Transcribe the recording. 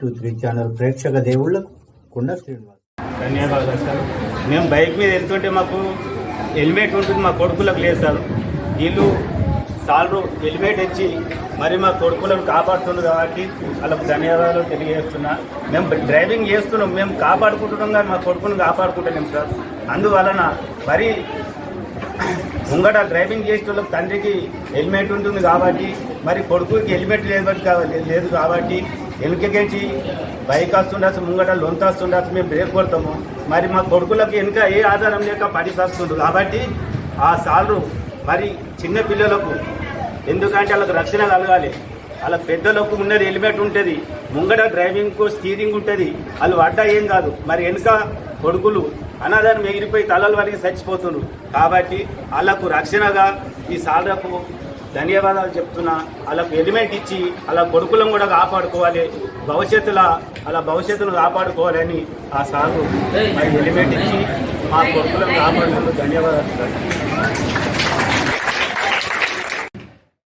Two three channel ప్రేక్షక దేవుళ్ళకు కుండ శ్రీనివాస్. ధన్యవాదాలు సార్. మేము బైక్ మీద వెళ్తుంటే మాకు హెల్మెట్ ఉంటుంది మా కొడుకులకు లేదు సార్. వీళ్ళు సార్లు హెల్మెట్ ఇచ్చి మరి మా కొడుకులను కాపాడుతుంది కాబట్టి వాళ్ళకు ధన్యవాదాలు తెలియజేస్తున్నా. మేము డ్రైవింగ్ చేస్తున్నాం మేము కాపాడుకుంటున్నాం కానీ మా కొడుకును కాపాడుకుంటున్నాం సార్. అందువలన మరి ముంగట డ్రైవింగ్ చేసే వాళ్ళకి తండ్రికి హెల్మెట్ ఉంటుంది కాబట్టి మరి కొడుకుకి హెల్మెట్ లేదు కాబట్టి లేదు కాబట్టి వెనుకకేసి బైక్ వస్తుండొచ్చు ముంగట లొంత వస్తుండొచ్చు మేము బ్రేక్ కొడతాము. మరి మా కొడుకులకు వెనుక ఏ ఆధారం లేక పడి వస్తుంది కాబట్టి ఆ సార్లు మరి చిన్న పిల్లలకు ఎందుకంటే వాళ్ళకు రక్షణ కలగాలి. వాళ్ళ పెద్దలకు ఉన్నది హెల్మెట్ ఉంటుంది. ముంగట డ్రైవింగ్కు స్టీరింగ్ ఉంటుంది. వాళ్ళు అడ్డా ఏం కాదు. మరి వెనుక కొడుకులు అనాథాన్ని ఎగిరిపోయి తలల వరకు చచ్చిపోతున్నారు కాబట్టి వాళ్ళకు రక్షణగా ఈ సార్లకు ధన్యవాదాలు చెప్తున్నా. వాళ్ళకు హెల్మెట్ ఇచ్చి అలా కొడుకులను కూడా కాపాడుకోవాలి. భవిష్యత్తులో అలా భవిష్యత్తును కాపాడుకోవాలని ఆ సాగు మరి హెల్మెట్ ఇచ్చి మా కొడుకులను కాపాడినందుకు ధన్యవాదాలు.